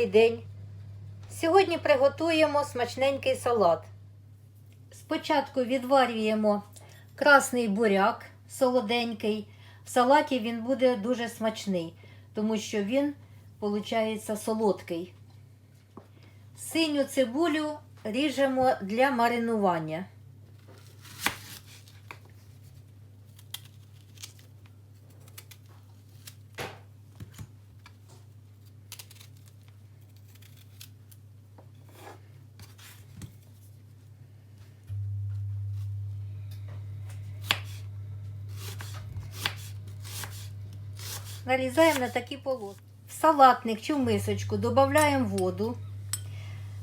Добрий день! Сьогодні приготуємо смачненький салат. Спочатку відварюємо красний буряк солоденький. В салаті він буде дуже смачний, тому що він, виходить, солодкий. Синю цибулю ріжемо для маринування. Нарізаємо на такі полоски. В салатник чи в мисочку додаємо воду.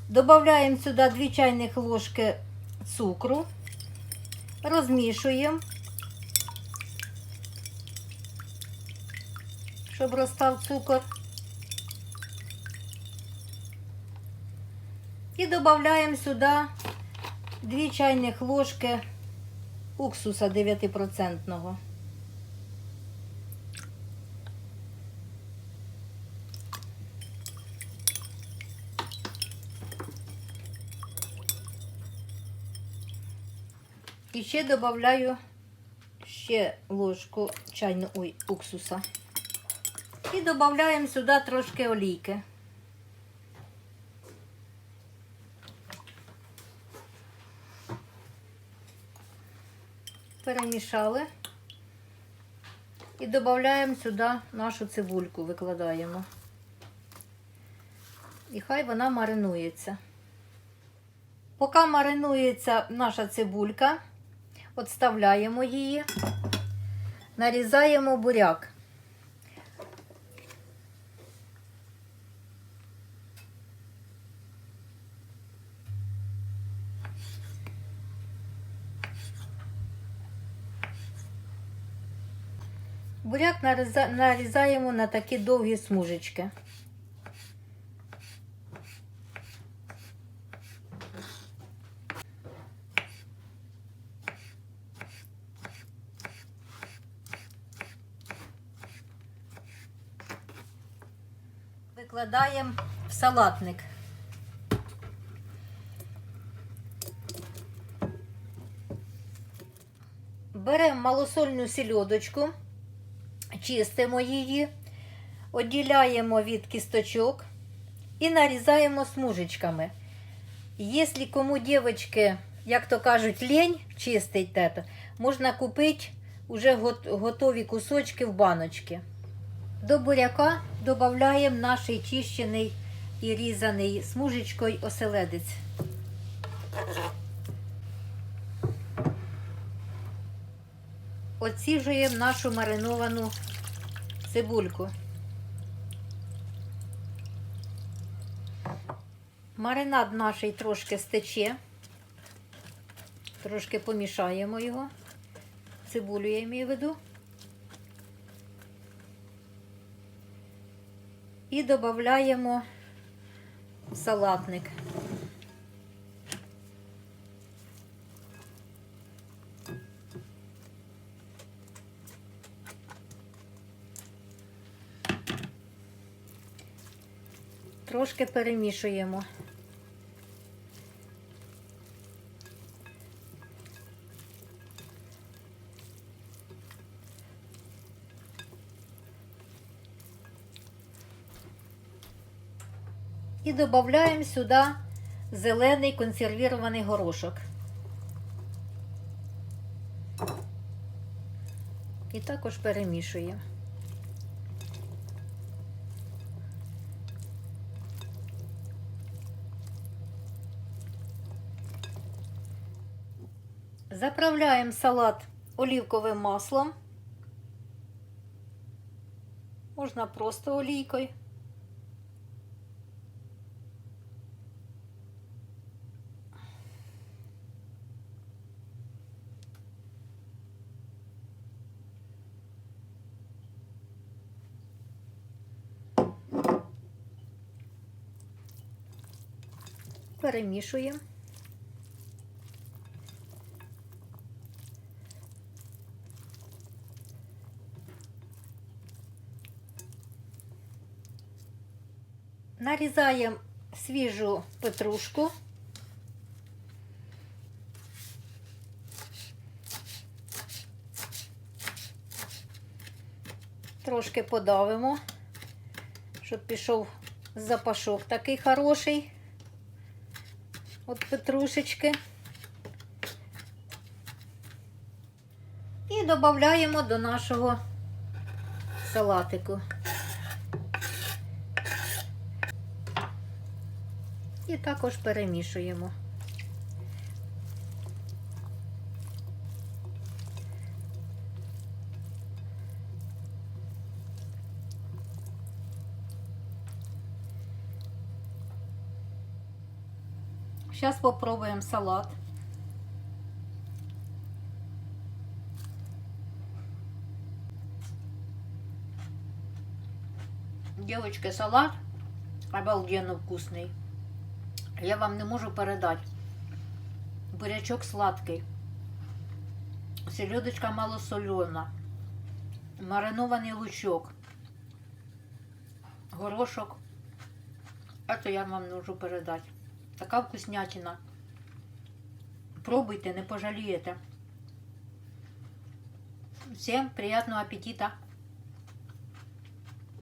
Додаємо сюди 2 чайних ложки цукру. Розмішуємо, щоб розстав цукор. І додаємо сюди 2 чайних ложки уксуса 9%. І ще додаю ще ложку чайну ой, уксуса. І додаємо сюди трошки олійки. Перемішали. І додаємо сюди нашу цибульку, викладаємо. І хай вона маринується. Поки маринується наша цибулька, Отставляємо її, нарізаємо буряк. Буряк наріза- нарізаємо на такі довгі смужечки. Викладаємо в салатник. Беремо малосольну сільодочку, чистимо її, відділяємо від кісточок і нарізаємо смужечками. Якщо кому дівчатки, як то кажуть, лень чистить те, можна купити вже готові кусочки в баночки. До буряка додаємо наш чищений і різаний смужечкою оселедець. Оціжуємо нашу мариновану цибульку. Маринад наш трошки стече, трошки помішаємо його. Цибулю я маю в виду. І додаємо салатник. Трошки перемішуємо. І додаємо сюди зелений консервірований горошок. І також перемішуємо. Заправляємо салат олівковим маслом. Можна просто олійкою. Перемішуємо. Нарізаємо свіжу петрушку. Трошки подавимо, щоб пішов запашок такий хороший. От петрушечки. І додаємо до нашого салатику. І також перемішуємо. Сейчас попробуем салат. Девочки, салат обалденно вкусный. Я вам не можу передати. Бурячок сладкий. Селедочка малосольона. Маринований лучок. Горошок. Это я вам можу передати. Така вкуснятина. Пробуйте, не пожалієте. Всім приятного аппетита!